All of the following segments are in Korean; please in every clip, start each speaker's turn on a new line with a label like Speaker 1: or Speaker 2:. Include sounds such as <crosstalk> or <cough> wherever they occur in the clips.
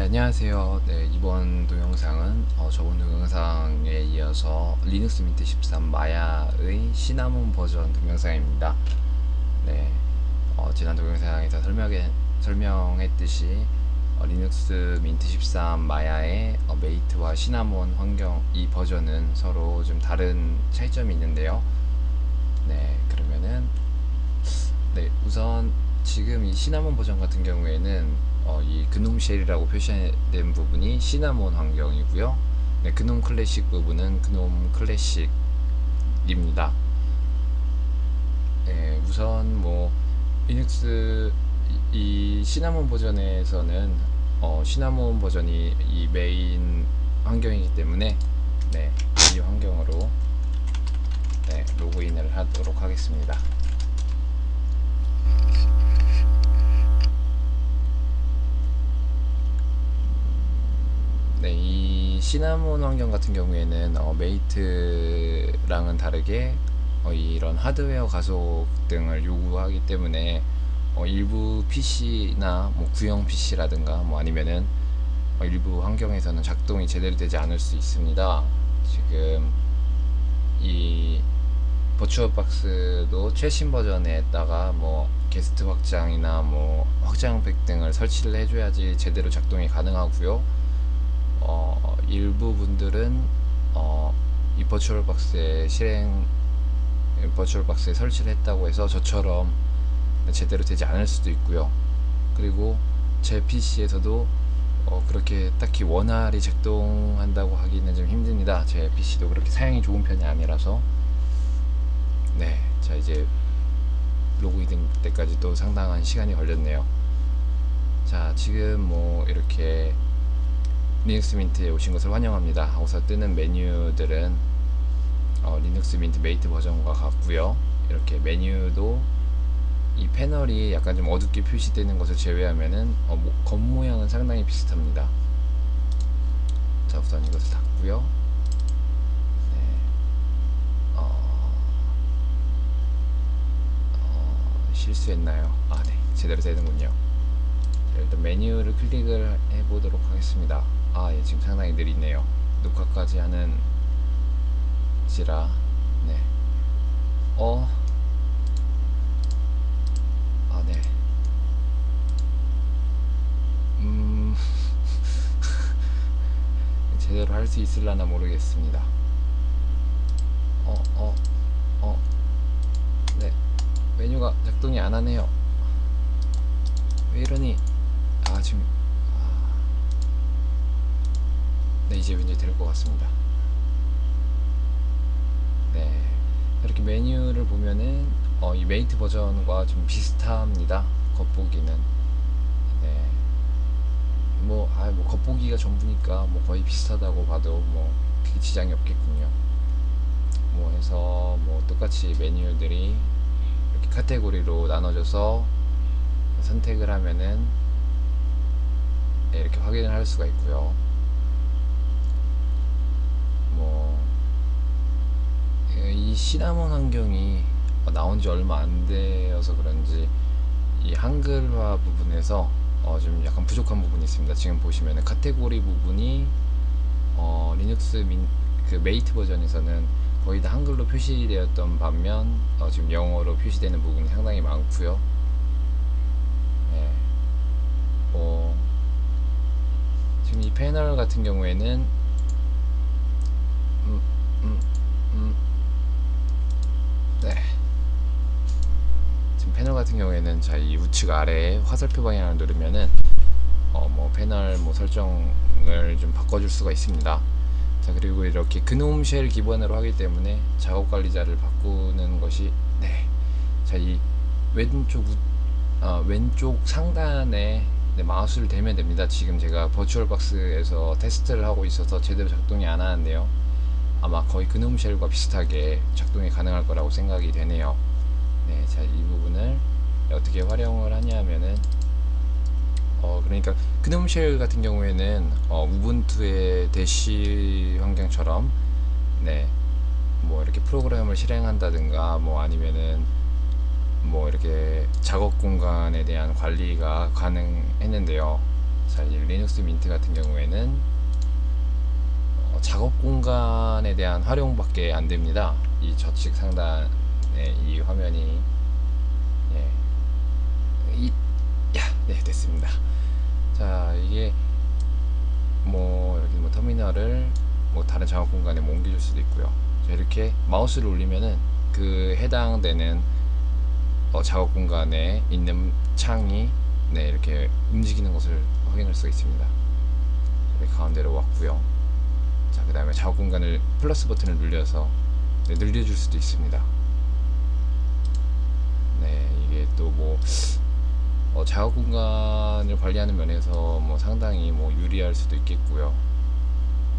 Speaker 1: 네, 안녕하세요. 네, 이번 동영상은 어, 저번 동영상에 이어서 리눅스 민트 13 마야의 시나몬 버전 동영상입니다. 네, 어, 지난 동영상에서 설명해, 설명했듯이 어, 리눅스 민트 13 마야의 어, 메이트와 시나몬 환경 이 버전은 서로 좀 다른 차이점이 있는데요. 네, 그러면은 네, 우선 지금 이 시나몬 버전 같은 경우에는 어, 이 그놈 쉘이라고 표시된 부분이 시나몬 환경이고요. 네, 그놈 클래식 부분은 그놈 클래식입니다. 네, 우선 뭐 리눅스 이, 이 시나몬 버전에서는 어, 시나몬 버전이 이 메인 환경이기 때문에 네, 이 환경으로 네, 로그인을 하도록 하겠습니다. 네, 이 시나몬 환경 같은 경우에는 어, 메이트랑은 다르게 어, 이런 하드웨어 가속 등을 요구하기 때문에 어, 일부 PC나 뭐 구형 PC라든가 뭐 아니면은 어, 일부 환경에서는 작동이 제대로 되지 않을 수 있습니다. 지금 이 버추얼 박스도 최신 버전에다가 뭐 게스트 확장이나 뭐 확장팩 등을 설치를 해줘야지 제대로 작동이 가능하고요. 어, 일부 분들은 어, 이 버추얼 박스에 실행 버추얼 박스에 설치를 했다고 해서 저처럼 제대로 되지 않을 수도 있고요. 그리고 제 PC에서도 어, 그렇게 딱히 원활히 작동한다고 하기는 좀 힘듭니다. 제 PC도 그렇게 사양이 좋은 편이 아니라서 네, 자 이제 로그인 때까지 또 상당한 시간이 걸렸네요. 자, 지금 뭐 이렇게 리눅스 민트에 오신 것을 환영합니다. 하고서 뜨는 메뉴들은 어, 리눅스 민트 메이트 버전과 같고요. 이렇게 메뉴도 이 패널이 약간 좀 어둡게 표시되는 것을 제외하면은 어, 뭐, 겉모양은 상당히 비슷합니다. 자, 우선 이것을 닫고요. 네. 어, 어, 실수했나요? 아, 네. 제대로 되는군요. 자, 일단 메뉴를 클릭을 해보도록 하겠습니다. 아, 예, 지금 상당히 느리네요. 녹화까지 하는 지라, 네. 어, 아, 네. 음, <laughs> 제대로 할 수 있을라나 모르겠습니다. 어, 어, 어, 네. 메뉴가 작동이 안 하네요. 왜 이러니? 아, 지금, 아. 네, 이제 왠지 될 것 같습니다. 네. 이렇게 메뉴를 보면은, 어, 이 메이트 버전과 좀 비슷합니다. 겉보기는. 네. 뭐, 아, 뭐, 겉보기가 전부니까 뭐 거의 비슷하다고 봐도 뭐, 크게 지장이 없겠군요. 뭐 해서, 뭐, 똑같이 메뉴들이 이렇게 카테고리로 나눠져서 선택을 하면은, 네, 이렇게 확인을 할 수가 있고요. 뭐, 예, 이 시나몬 환경이 나온 지 얼마 안 되어서 그런지 이 한글화 부분에서 어, 좀 약간 부족한 부분이 있습니다. 지금 보시면은 카테고리 부분이 어, 리눅스 민, 그 메이트 버전에서는 거의 다 한글로 표시되었던 반면 어, 지금 영어로 표시되는 부분이 상당히 많고요. 네. 뭐 지금 이 패널 같은 경우에는 음, 음, 음. 네. 지금 패널 같은 경우에는 자이 우측 아래에 화살표 방향을 누르면은 어 뭐 패널 뭐 설정을 좀 바꿔줄 수가 있습니다. 자 그리고 이렇게 그놈 쉘 기본으로 하기 때문에 작업 관리자를 바꾸는 것이 네. 자이 왼쪽 우, 어, 왼쪽 상단에 네, 마우스를 대면 됩니다. 지금 제가 버추얼 박스에서 테스트를 하고 있어서 제대로 작동이 안 하는데요. 아마 거의 그놈 쉘과 비슷하게 작동이 가능할 거라고 생각이 되네요. 네, 자, 이 부분을 어떻게 활용을 하냐면은, 어, 그러니까 그놈 쉘 같은 경우에는, 어, 우분투의 대시 환경처럼, 네, 뭐 이렇게 프로그램을 실행한다든가, 뭐 아니면은, 뭐 이렇게 작업 공간에 대한 관리가 가능했는데요. 자, 이 리눅스 민트 같은 경우에는 어, 작업 공간에 대한 활용밖에 안 됩니다. 이 좌측 상단의 이 화면이 예. 이, 야, 네, 됐습니다. 자, 이게 뭐 여기 뭐 터미널을 뭐 다른 작업 공간에 뭐 옮겨줄 수도 있고요. 자, 이렇게 마우스를 올리면은 그 해당되는 어, 작업 공간에 있는 창이 네, 이렇게 움직이는 것을 확인할 수가 있습니다. 가운데로 왔고요. 자, 그 다음에 작업 공간을 플러스 버튼을 눌려서 네, 늘려줄 수도 있습니다. 네, 이게 또뭐 어, 작업 공간을 관리하는 면에서 뭐 상당히 뭐 유리할 수도 있겠고요.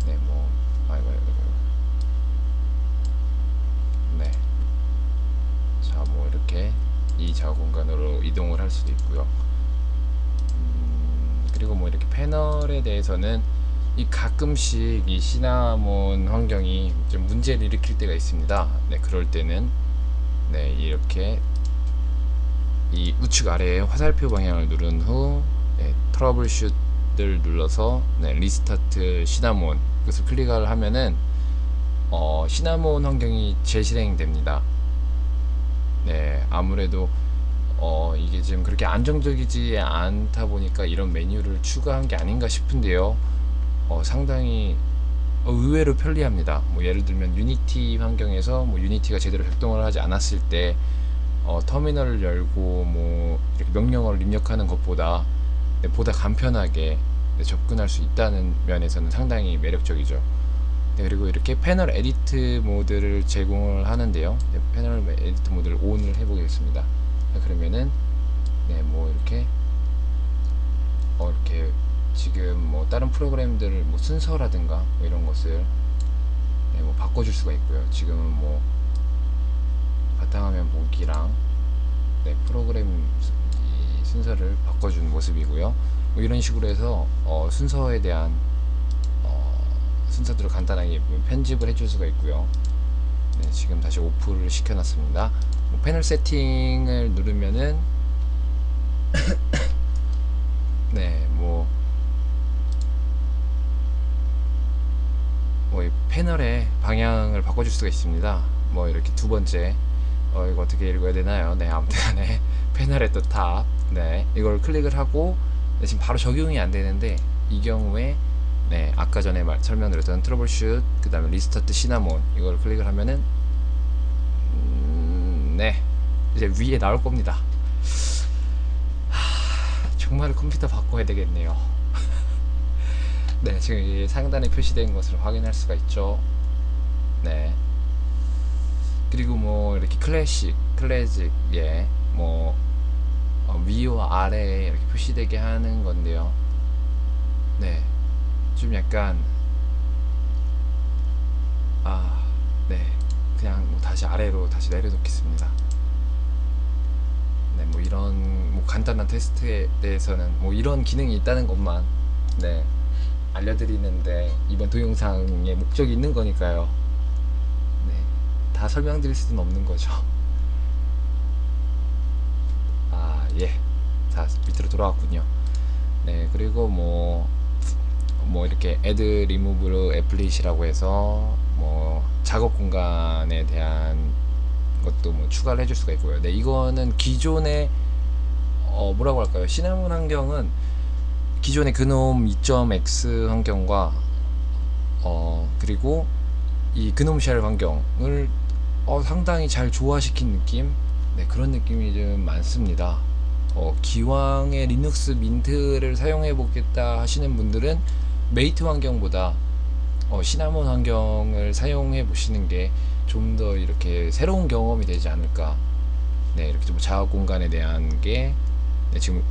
Speaker 1: 네, 뭐 아이고 아이고 아이고. 네. 자, 뭐 이렇게 이 작업 공간으로 이동을 할 수도 있고요. 음, 그리고 뭐 이렇게 패널에 대해서는 이 가끔씩 이 시나몬 환경이 좀 문제를 일으킬 때가 있습니다. 네, 그럴 때는 네, 이렇게 이 우측 아래에 화살표 방향을 누른 후 네, 트러블 슛을 눌러서 네, 리스타트 시나몬 그것을 클릭을 하면은 어, 시나몬 환경이 재실행됩니다. 네, 아무래도 어, 이게 지금 그렇게 안정적이지 않다 보니까 이런 메뉴를 추가한 게 아닌가 싶은데요. 어, 상당히 어, 의외로 편리합니다. 뭐 예를 들면 유니티 환경에서 뭐 유니티가 제대로 작동을 하지 않았을 때 어, 터미널을 열고 뭐 이렇게 명령어를 입력하는 것보다 네, 보다 간편하게 네, 접근할 수 있다는 면에서는 상당히 매력적이죠. 네, 그리고 이렇게 패널 에디트 모드를 제공을 하는데요. 네, 패널 에디트 모드를 ON을 해보겠습니다. 네, 그러면은 네, 뭐 이렇게 어, 이렇게 지금 뭐 다른 프로그램들 뭐 순서라든가 뭐 이런 것을 네, 뭐 바꿔줄 수가 있고요. 지금은 뭐 바탕화면 보기랑 네, 프로그램 순서를 바꿔주는 모습이고요. 뭐 이런 식으로 해서 어, 순서에 대한 어, 순서들을 간단하게 뭐 편집을 해줄 수가 있고요. 네, 지금 다시 오프를 시켜놨습니다. 뭐 패널 세팅을 누르면은 <coughs> 네, 뭐, 뭐, 이 패널의 방향을 바꿔줄 수가 있습니다. 뭐, 이렇게 두 번째, 어, 이거 어떻게 읽어야 되나요? 네, 아무튼 간에, <laughs> 패널의 또 탑, 네, 이걸 클릭을 하고, 네, 지금 바로 적용이 안 되는데, 이 경우에, 네, 아까 전에 말, 설명드렸던 트러블슛, 그 다음에 리스타트 시나몬, 이걸 클릭을 하면은, 음, 네, 이제 위에 나올 겁니다. 정말 컴퓨터 바꿔야 되겠네요. 네, 지금 이 상단에 표시된 것을 확인할 수가 있죠. 네. 그리고 뭐 이렇게 클래식, 클래식, 예, 뭐 어, 위와 아래에 이렇게 표시되게 하는 건데요. 네, 좀 약간 아, 네, 그냥 뭐 다시 아래로 다시 내려놓겠습니다. 네, 뭐 이런 뭐 간단한 테스트에 대해서는 뭐 이런 기능이 있다는 것만 네 알려드리는데 이번 동영상의 목적이 있는 거니까요. 네, 다 설명드릴 수는 없는 거죠. <laughs> 아 예, 자 밑으로 돌아왔군요. 네, 그리고 뭐. 뭐 이렇게 애드 리무브 애플릿이라고 해서 뭐 작업 공간에 대한 것도 뭐 추가를 해줄 수가 있고요. 네, 이거는 기존의 어 뭐라고 할까요? 시나몬 환경은 기존의 그놈 2.x 환경과 어 그리고 이 그놈 쉘 환경을 어 상당히 잘 조화시킨 느낌, 네 그런 느낌이 좀 많습니다. 어 기왕에 리눅스 민트를 사용해 보겠다 하시는 분들은 메이트 환경보다 어, 시나몬 환경을 사용해 보시는 게 좀 더 이렇게 새로운 경험이 되지 않을까. 네, 이렇게 좀 작업 공간에 대한 게 네, 지금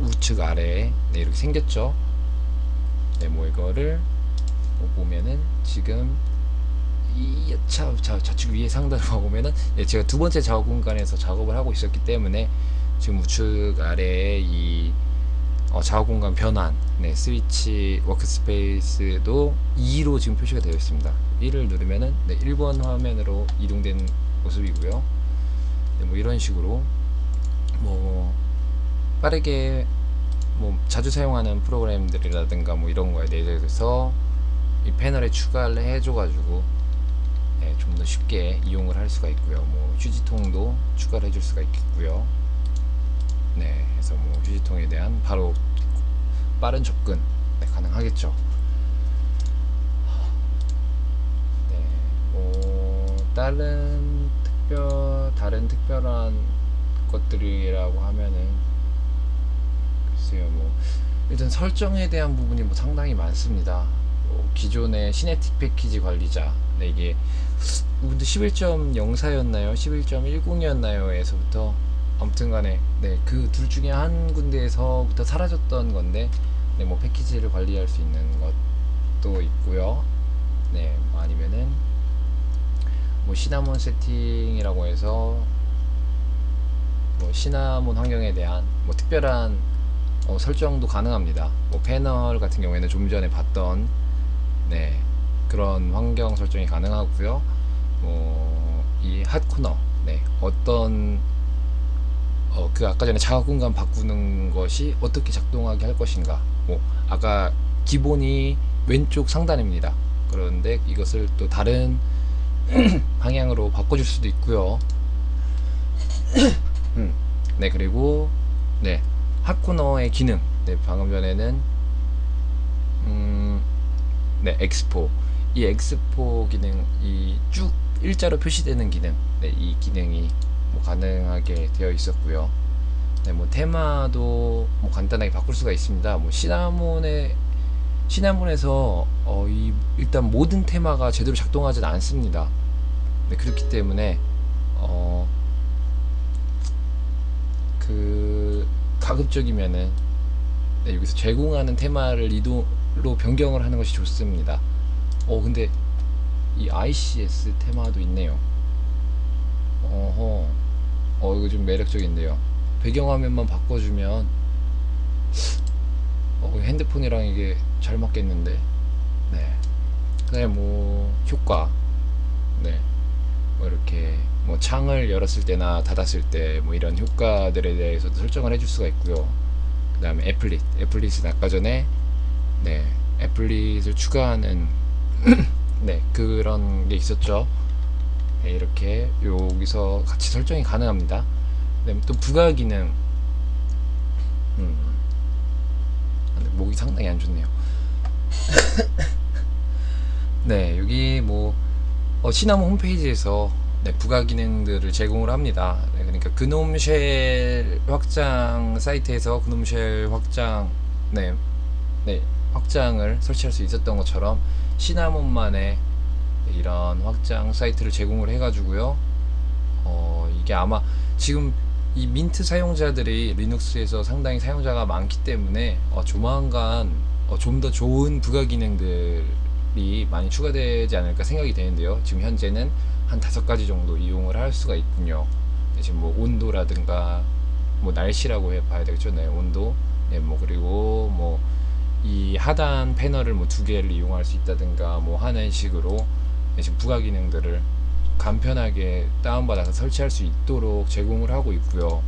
Speaker 1: 우측 아래에 네, 이렇게 생겼죠. 네, 뭐 이거를 뭐 보면은 지금 이 차, 자, 좌측 위에 상단으로 <laughs> 보면은 네, 제가 두 번째 작업 공간에서 작업을 하고 있었기 때문에 지금 우측 아래에 이 어, 작업 공간 변환, 네, 스위치 워크스페이스도 2로 지금 표시가 되어 있습니다. 1을 누르면은 네, 1번 화면으로 이동된 모습이고요. 네, 뭐 이런 식으로 뭐 빠르게 뭐 자주 사용하는 프로그램들이라든가 뭐 이런 거에 대해서 이 패널에 추가를 해줘가지고 네, 좀더 쉽게 이용을 할 수가 있고요. 뭐 휴지통도 추가를 해줄 수가 있겠고요. 네, 그래서 뭐 휴지통에 대한 바로 빠른 접근 네, 가능하겠죠. 네, 뭐 다른 특별 다른 특별한 것들이라고 하면은 글쎄요, 뭐 일단 설정에 대한 부분이 뭐 상당히 많습니다. 뭐 기존의 시네틱 패키지 관리자, 네, 이게 근데 11.04였나요? 11.10이었나요?에서부터 아무튼 간에 네, 그 둘 중에 한 군데에서부터 사라졌던 건데 네, 뭐 패키지를 관리할 수 있는 것도 있고요. 네, 뭐 아니면은 뭐 시나몬 세팅이라고 해서 뭐 시나몬 환경에 대한 뭐 특별한 어, 설정도 가능합니다. 뭐 패널 같은 경우에는 좀 전에 봤던 네 그런 환경 설정이 가능하고요. 뭐 이 핫 코너 네 어떤 어, 그 아까 전에 작업 공간 바꾸는 것이 어떻게 작동하게 할 것인가. 뭐 아까 기본이 왼쪽 상단입니다. 그런데 이것을 또 다른 <clears throat> 방향으로 바꿔줄 수도 있고요. <clears throat> 음, 네 그리고 네 핫코너의 기능. 네 방금 전에는 음, 네 엑스포 이 엑스포 기능 이 쭉 일자로 표시되는 기능. 네 이 기능이 뭐 가능하게 되어 있었고요. 네, 뭐 테마도 뭐 간단하게 바꿀 수가 있습니다. 뭐 시나몬의 시나몬에서 어, 이 일단 모든 테마가 제대로 작동하지 않습니다. 네, 그렇기 때문에 어, 그 가급적이면은 네, 여기서 제공하는 테마를 이도로 변경을 하는 것이 좋습니다. 어 근데 이 ICS 테마도 있네요. 어허. 어 이거 좀 매력적인데요. 배경화면만 바꿔주면 어 핸드폰이랑 이게 잘 맞겠는데. 네. 그 다음에 뭐 효과. 네. 뭐 이렇게 뭐 창을 열었을 때나 닫았을 때 뭐 이런 효과들에 대해서도 설정을 해줄 수가 있고요. 그 다음에 애플릿. 애플릿은 아까 전에 네 애플릿을 추가하는 <clears throat> 네 그런 게 있었죠. 네, 이렇게 여기서 같이 설정이 가능합니다. 네, 또 부가 기능. 음. 근데 목이 상당히 안 좋네요. <laughs> 네, 여기 뭐 어, 시나몬 홈페이지에서 네, 부가 기능들을 제공을 합니다. 네, 그러니까 그놈 쉘 확장 사이트에서 그놈 쉘 확장 네, 네 확장을 설치할 수 있었던 것처럼 시나몬만의 이런 확장 사이트를 제공을 해가지고요. 어, 이게 아마 지금 이 민트 사용자들이 리눅스에서 상당히 사용자가 많기 때문에 어, 조만간 어, 좀 더 좋은 부가 기능들이 많이 추가되지 않을까 생각이 되는데요. 지금 현재는 한 다섯 가지 정도 이용을 할 수가 있군요. 네, 지금 뭐 온도라든가 뭐 날씨라고 해 봐야 되겠죠. 네, 온도. 네, 뭐 그리고 뭐 이 하단 패널을 뭐 두 개를 이용할 수 있다든가 뭐 하는 식으로 네, 지금 부가 기능들을 간편하게 다운받아서 설치할 수 있도록 제공을 하고 있고요.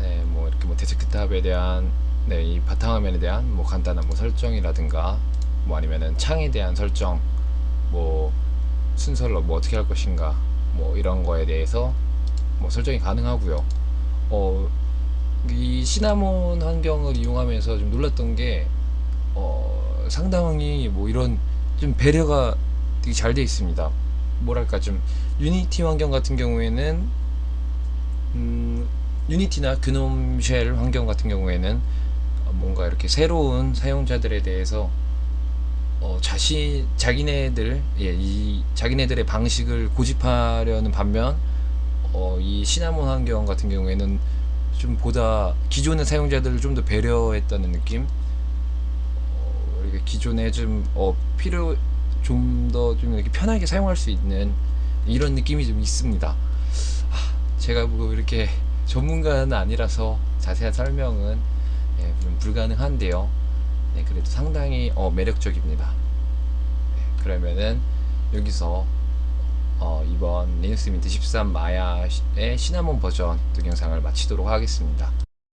Speaker 1: 네, 뭐 이렇게 뭐 데스크탑에 대한 네, 이 바탕화면에 대한 뭐 간단한 뭐 설정이라든가 뭐 아니면은 창에 대한 설정 뭐 순서를 뭐 어떻게 할 것인가 뭐 이런 거에 대해서 뭐 설정이 가능하고요. 어, 이 시나몬 환경을 이용하면서 좀 놀랐던 게 어, 상당히 뭐 이런 좀 배려가 되게 잘 돼 있습니다. 뭐랄까 좀 유니티 환경 같은 경우에는 음, 유니티나 그놈 쉘 환경 같은 경우에는 뭔가 이렇게 새로운 사용자들에 대해서 어, 자신 자기네들 예, 이 자기네들의 방식을 고집하려는 반면 어, 이 시나몬 환경 같은 경우에는 좀 보다 기존의 사용자들을 좀 더 배려했다는 느낌. 어, 이렇게 기존에 좀 어, 필요 좀 더좀 이렇게 편하게 사용할 수 있는 이런 느낌이 좀 있습니다. 하, 제가 뭐 이렇게 전문가는 아니라서 자세한 설명은 예, 좀 불가능한데요. 네, 그래도 상당히 어, 매력적입니다. 네, 그러면은 여기서 어, 이번 리눅스 민트 13 마야의 시나몬 버전 동영상을 마치도록 하겠습니다.